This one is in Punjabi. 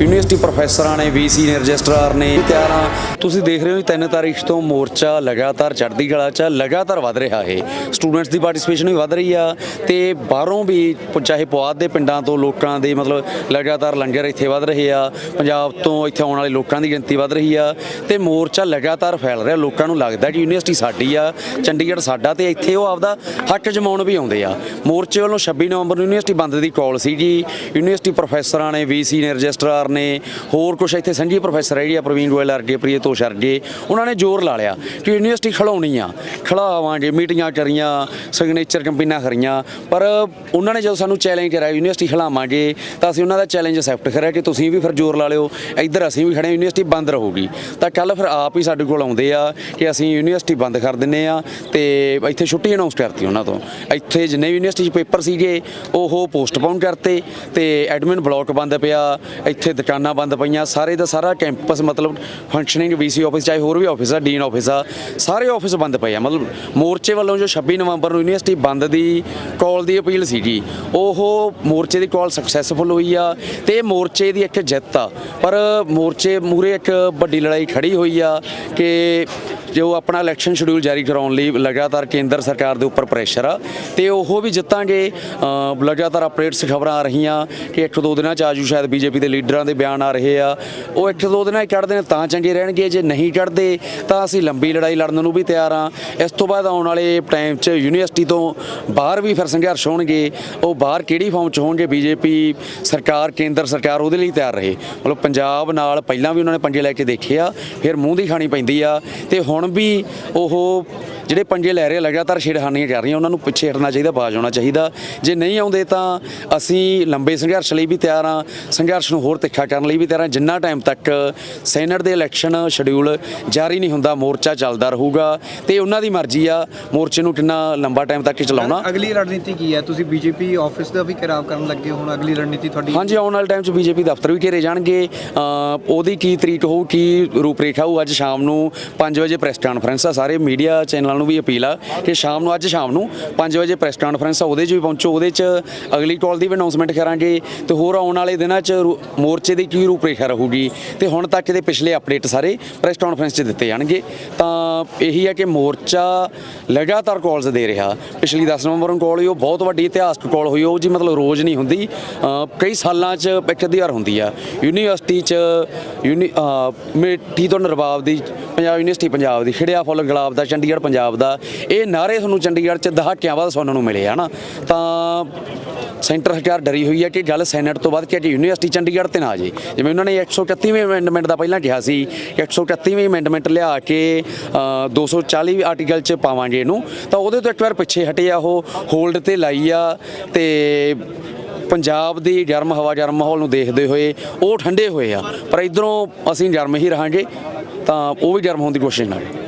ਯੂਨੀਵਰਸਿਟੀ ਪ੍ਰੋਫੈਸਰਾਂ ਨੇ ਵੀਸੀ ਨੇ ਰਜਿਸਟਰਾਰ ਨੇ ਤਿਆਰਾਂ ਤੁਸੀਂ ਦੇਖ ਰਹੇ ਹੋ ਤਿੰਨ ਤਾਰੀਖ ਤੋਂ ਮੋਰਚਾ ਲਗਾਤਾਰ ਚੜ੍ਹਦੀ ਕਲਾ 'ਚ ਲਗਾਤਾਰ ਵੱਧ ਰਿਹਾ ਹੈ ਸਟੂਡੈਂਟਸ ਦੀ ਪਾਰਟਿਸਿਪੇਸ਼ਨ ਵੀ ਵੱਧ ਰਹੀ ਆ ਤੇ ਬਾਹਰੋਂ ਵੀ ਚਾਹੇ ਪੁਆਧ ਦੇ ਪਿੰਡਾਂ ਤੋਂ ਲੋਕਾਂ ਦੇ ਮਤਲਬ ਲਗਾਤਾਰ ਲੰਗਰ ਇੱਥੇ ਵੱਧ ਰਹੇ ਆ, ਪੰਜਾਬ ਤੋਂ ਇੱਥੇ ਆਉਣ ਵਾਲੇ ਲੋਕਾਂ ਦੀ ਗਿਣਤੀ ਵੱਧ ਰਹੀ ਆ ਤੇ ਮੋਰਚਾ ਲਗਾਤਾਰ ਫੈਲ ਰਿਹਾ। ਲੋਕਾਂ ਨੂੰ ਲੱਗਦਾ ਕਿ ਯੂਨੀਵਰਸਿਟੀ ਸਾਡੀ ਆ, ਚੰਡੀਗੜ੍ਹ ਸਾਡਾ ਤੇ ਇੱਥੇ ਉਹ ਆਪਦਾ ਹੱਕ ਜਮਾਉਣ ਵੀ ਆਉਂਦੇ ਆ। ਮੋਰਚੇ ਵੱਲੋਂ 26 ਨਵੰਬਰ ਨੂੰ ਯੂਨੀਵਰਸਿਟੀ ਬੰਦ ਦੀ ਕਾਲ ਸੀਗੀ। ਯੂਨੀਵਰਸਿਟੀ ਪ੍ਰੋਫੈਸਰਾਂ ਨੇ ਵੀਸੀ ਨੇ ਰਜਿਸਟਰਾਰ ਨੇ ਹੋਰ ਕੁਝ ਇੱਥੇ ਸੰਜੀ ਪ੍ਰੋਫੈਸਰ ਹੈ ਜੀ ਆ ਪ੍ਰਵੀਨ ਗੋਇਲ ਅਰਗੇ ਪ੍ਰੀਤੋਸ਼ ਅਰਗੇ ਉਹਨਾਂ ਨੇ ਜ਼ੋਰ ਲਾ ਲਿਆ ਕਿ ਯੂਨੀਵਰਸਿਟੀ ਖਲਾਉਣੀ ਆ। ਖਲਾਵਾਂਗੇ ਮੀਟਿੰਗਾਂ ਕਰੀਆਂ ਸਿਗਨੇਚਰ ਕੰਪੀਨਾਂ ਕਰੀਆਂ, ਪਰ ਉਹਨਾਂ ਨੇ ਜਦੋਂ ਸਾਨੂੰ ਚੈਲੰਜ ਕਰਿਆ, ਯੂਨੀਵਰਸਿਟੀ ਖਲਾਵਾਂਗੇ ਤਾਂ ਅਸੀਂ ਉਹਨਾਂ ਦਾ ਚੈਲੰਜ ਅਸੈਪਟ ਕਰਿਆ ਕਿ ਤੁਸੀਂ ਵੀ ਫਿਰ ਜ਼ੋਰ ਲਾ ਲਿਓ, ਇੱਧਰ ਅਸੀਂ ਵੀ ਖੜੇ ਯੂਨੀਵਰਸਿਟੀ ਬੰਦ ਰਹੂਗੀ। ਤਾਂ ਕੱਲ ਫਿਰ ਆਪ ਹੀ ਸਾਡੇ ਕੋਲ ਆਉਂਦੇ ਆ ਕਿ ਅਸੀਂ ਯੂਨੀਵਰਸਿਟੀ ਬੰਦ ਕਰ ਦਿੰਨੇ ਆ ਤੇ ਇੱਥੇ ਛੁੱਟੀ ਅਨਾਉਂਸ ਕਰਤੀ ਉਹਨਾਂ ਤੋਂ। ਇੱਥੇ ਜਿੰਨੇ ਯੂਨੀਵਰਸਿਟੀ 'ਚ ਪੇਪਰ ਸੀਗੇ, ਉਹ ਪੋਸਟਪੋਨ ਕਰਤੇ ਤੇ ਐਡਮਿਨ ਬਲਾਕ ਬੰਦ ਪਿਆ। ਇੱਥੇ ਦੁਕਾਨਾਂ ਬੰਦ ਪਈਆਂ, ਸਾਰੇ ਦਾ ਸਾਰਾ ਕੈਂਪਸ ਮਤਲਬ ਫੰਕਸ਼ਨਿੰਗ ਵੀਸੀ ਆਫਿਸ ਚਾਹੇ ਹੋਰ ਵੀ ਆਫਿਸ ਆ ਡੀਨ ਆਫਿਸ ਆ, ਸਾਰੇ ਆਫਿਸ ਬੰਦ ਪਏ ਆ। ਮਤਲਬ ਮੋਰਚੇ ਵੱਲੋਂ ਜੋ 26 ਨਵੰਬਰ ਨੂੰ ਯੂਨੀਵਰਸਿਟੀ ਬੰਦ ਦੀ ਕਾਲ ਦੀ ਅਪੀਲ ਸੀਗੀ। ਉਹ ਮੋਰਚੇ ਦੀ ਕਾਲ ਸਕਸੈਸਫੁਲ ਹੋਈ ਆ ਤੇ ਮੋਰਚੇ ਦੀ ਇੱਕ ਜਿੱਤ ਆ। ਪਰ ਮੋਰਚੇ ਮੂਰੇ ਇੱਕ ਵੱਡੀ ਲੜਾਈ ਖੜੀ ਹੋਈ ਆ ਕਿ ਜੋ ਆਪਣਾ ਇਲੈਕਸ਼ਨ ਸ਼ਡਿਊਲ ਜਾਰੀ ਕਰਾਉਣ ਲਈ ਲਗਾਤਾਰ ਕੇਂਦਰ ਸਰਕਾਰ ਦੇ ਉੱਪਰ ਪ੍ਰੈਸ਼ਰ ਆ। ਤੇ ਉਹ ਵੀ ਜਿੱਤਾਂਗੇ। ਲਗਾਤਾਰ ਅਪਡੇਟਸ ਖਬਰਾਂ ਆ ਰਹੀਆਂ ਕਿ ਇੱਕ ਦੋ ਦਿਨਾਂ ਚ ਆਜੂ ਸ਼ਾਇਦ ਬੀਜੇਪੀ ਦੇ ਲੀਡਰਾਂ ਦੇ ਬਿਆਨ ਆ ਰਹੇ ਆ। ਉਹ ਇੱਕ ਦੋ ਦਿਨਾਂ ਚ ਕੱਢਦੇ ਨੇ ਤਾਂ ਚੰਗੇ ਰਹਿਣਗੇ। ਜੇ ਨਹੀਂ ਕੱਢਦੇ ਤਾਂ ਅਸੀਂ ਲੰਬੀ ਲੜਾਈ ਲੜਨ ਨੂੰ ਵੀ ਤਿਆਰ ਆ। ਇਸ ਤੋਂ ਬਾਅਦ ਆਉਣ ਵਾਲੇ ਟਾਈਮ 'ਚ ਯੂਨੀਵਰਸਿਟੀ ਤੋਂ ਬਾਹਰ ਵੀ ਫਿਰ ਸੰਘਰਸ਼ ਹੋਣਗੇ, ਉਹ ਬਾਹਰ ਕਿਹੜੀ ਫਾਰਮ 'ਚ ਹੋਣਗੇ? ਬੀਜੇਪੀ ਸਰਕਾਰ, ਕੇਂਦਰ ਸਰਕਾਰ ਉਹਦੇ ਲਈ ਤਿਆਰ ਰਹੇ। ਮਤਲਬ ਪੰਜਾਬ ਨਾਲ ਪਹਿਲਾਂ ਵੀ ਉਹਨਾਂ ਨੇ ਪੰਜੇ ਲੈ ਕੇ ਦੇਖੇ ਆ, ਫਿਰ ਮੂੰਹ ਦੀ ਖਾਣੀ ਪੈਂਦੀ ਆ। ਤੇ ਹੁਣ ਵੀ ਉਹ ਜਿਹੜੇ ਪੰਜੇ ਲੈ ਰਹੇ ਲਗਾਤਾਰ ਛੇੜਖਾਨੀਆਂ ਕਰ ਰਹੀਆਂ, ਉਹਨਾਂ ਨੂੰ ਪਿੱਛੇ ਹਟਣਾ ਚਾਹੀਦਾ, ਬਾਜ ਆਉਣਾ ਚਾਹੀਦਾ। ਜੇ ਨਹੀਂ ਆਉਂਦੇ ਤਾਂ ਅਸੀਂ ਲੰਬੇ ਸੰਘਰਸ਼ ਲਈ ਵੀ ਤਿਆਰ ਆ, ਸੰਘਰਸ਼ ਨੂੰ ਹੋਰ ਤਿੱਖਾ ਕਰਨ ਲਈ ਵੀ ਤਿਆਰ ਆ। ਜਿੰਨਾ ਟਾਈਮ ਤੱਕ ਸੈਨੇਟ ਦੇ ਇਲੈਕਸ਼ਨ ਸ਼ਡਿਊਲ ਜਾਰੀ ਨਹੀਂ ਹੁੰਦਾ, ਮੋਰਚਾ ਚੱਲਦਾ ਰਹੂਗਾ। ਤੇ ਉਹਨਾਂ ਦੀ ਮਰਜ਼ੀ ਆ, ਮੋਰਚੇ ਨੂੰ ਕਿੰਨਾ ਲੰਬਾ ਟਾਈਮ ਤੱਕ ਚਲਾਉਣਾ। ਅਗਲੀ ਰਣਨੀਤੀ ਕੀ ਹੈ? ਤੁਸੀਂ ਬੀਜੇਪੀ ਆਫਿਸ ਦਾ ਵੀ ਘਿਰਾਵ ਕਰਨ ਲੱਗੇ ਹੁਣ ਅਗਲੀ ਰਣਨੀਤੀ ਤੁਹਾਡੀ? ਹਾਂਜੀ, ਆਉਣ ਵਾਲੇ ਟਾਈਮ 'ਚ ਬੀਜੇਪੀ ਦਫ਼ਤਰ ਵੀ ਘੇਰੇ ਜਾਣਗੇ। ਉਹਦੀ ਕੀ ਤਰੀਕ ਹੋਊ, ਕੀ ਰੂਪਰੇਖਾ ਹੋਊ ਅੱਜ ਸ਼ਾਮ ਨੂੰ 5 ਵਜੇ ਪ੍ਰੈਸ ਕਾਨਫਰੰਸ ਆ। ਸਾਰੇ ਮੀਡੀਆ ਚੈਨਲਾਂ ਨੂੰ ਵੀ ਅਪੀਲ ਆ ਕਿ ਸ਼ਾਮ ਨੂੰ, ਅੱਜ ਸ਼ਾਮ ਨੂੰ 5 ਵਜੇ ਪ੍ਰੈਸ ਕਾਨਫਰੰਸ ਆ। ਉਹਦੇ 'ਚ ਵੀ ਪਹੁੰਚੋ, ਉਹਦੇ 'ਚ ਅਗਲੀ ਕਾਲ ਦੀ ਵੀ ਅਨਾਉਂਸਮੈਂਟ ਕਰਾਂਗੇ ਤੇ ਹੋਰ ਆਉਣ ਵਾਲੇ ਦਿਨਾਂ 'ਚ ਰੂ- ਮੋਰਚੇ ਦੀ ਕੀ ਰੂਪਰੇਖਾ ਰਹੂਗੀ? ਤੇ ਹੁਣ ਤੱਕ ਦੇ ਪਿਛਲੇ ਅਪਡੇਟ ਸਾਰੇ ਪ੍ਰੈਸ ਕਾਨਫਰੰਸ 'ਚ ਦਿੱਤੇ ਜਾਣਗੇ। ਤਾਂ ਇਹੀ ਹੈ ਕਿ ਮੋਰਚਾ ਲਗਾਤਾਰ ਕਾਲਸ ਦੇ ਰਿਹਾ। ਪਿਛਲੀ 10 ਨਵੰਬਰ ਨੂੰ ਕਾਲ ਹੋਈ, ਉਹ ਬਹੁਤ ਵੱਡੀ ਇਤਿਹਾਸਕ ਕਾਲ ਹੋਈ, ਉਹ ਜੀ ਮਤਲਬ ਰੋਜ਼ ਨਹੀਂ ਹੁੰਦੀ। ਕਈ ਸਾਲਾਂ 'ਚ ਇੱਕ ਅੱਧੀ ਵਾਰ ਹੁੰਦੀ ਆ। ਯੂਨੀਵਰਸਿਟੀ 'ਚ ਯੂਨੀ ਮੇਠੀ ਤੋਂ ਨਰਵਾਬ ਦੀ ਪੰਜਾਬ ਯੂਨੀਵਰਸਿਟੀ ਪੰਜਾਬ ਦੀ ਖਿੜਿਆ ਫੁੱਲ ਗੁਲਾਬ ਦਾ ਚੰਡੀਗੜ੍ਹ ਪੰਜਾਬ ਦਾ ਇਹ ਨਾਰੇ ਤੁਹਾਨੂੰ ਚੰਡੀਗੜ੍ਹ 'ਚ ਦਹਾਕਿਆਂ ਬਾਅਦ ਸੁਣਨ ਨੂੰ ਮਿਲੇ ਹਨਾ? ਤਾਂ ਸੈਂਟਰ ਸਰਕਾਰ ਡਰੀ ਹੋਈ ਹੈ ਕਿ ਗੱਲ ਸੈਨੇਟ ਤੋਂ ਬਾਅਦ ਕਿ ਅੱਜ ਯੂਨੀਵਰਸਿਟੀ ਚੰਡੀਗੜ੍ਹ ਤੇ ਨਾ ਆ ਜੇ। ਜਿਵੇਂ ਉਹਨਾਂ ਨੇ 131ਵੇਂ ਅਮੈਂਡਮੈਂਟ ਦਾ ਪਹਿਲਾਂ ਕਿਹਾ ਸੀ ਕਿ 131ਵੇਂ ਅਮੈਂਡਮੈਂਟ ਲਿਆ ਕੇ ਅ, 240 ਆਰਟੀਕਲ 'ਚ ਪਾਵਾਂਗੇ ਇਹਨੂੰ ਤਾਂ ਉਹਦੇ ਤੋਂ ਇੱਕ ਵਾਰ ਪਿੱਛੇ ਹਟੇ ਆ ਉਹ ਹੋਲਡ ਤੇ ਲਾਈ ਆ ਤੇ ਪੰਜਾਬ ਦੀ ਜਰਮ ਹਵਾ ਜਰਮ ਮਾਹੌਲ ਨੂੰ ਦੇਖਦੇ ਹੋਏ ਉਹ ਠੰਡੇ ਹੋਏ ਆ। ਪਰ ਇਧਰੋਂ ਅਸੀਂ ਜਰਮ ਹੀ ਰਹਾਂਗੇ, ਤਾਂ ਉਹ ਵੀ ਜਰਮ ਹੋਣ ਦੀ ਕੋਸ਼ਿਸ਼ ਨਾ ਕਰੇ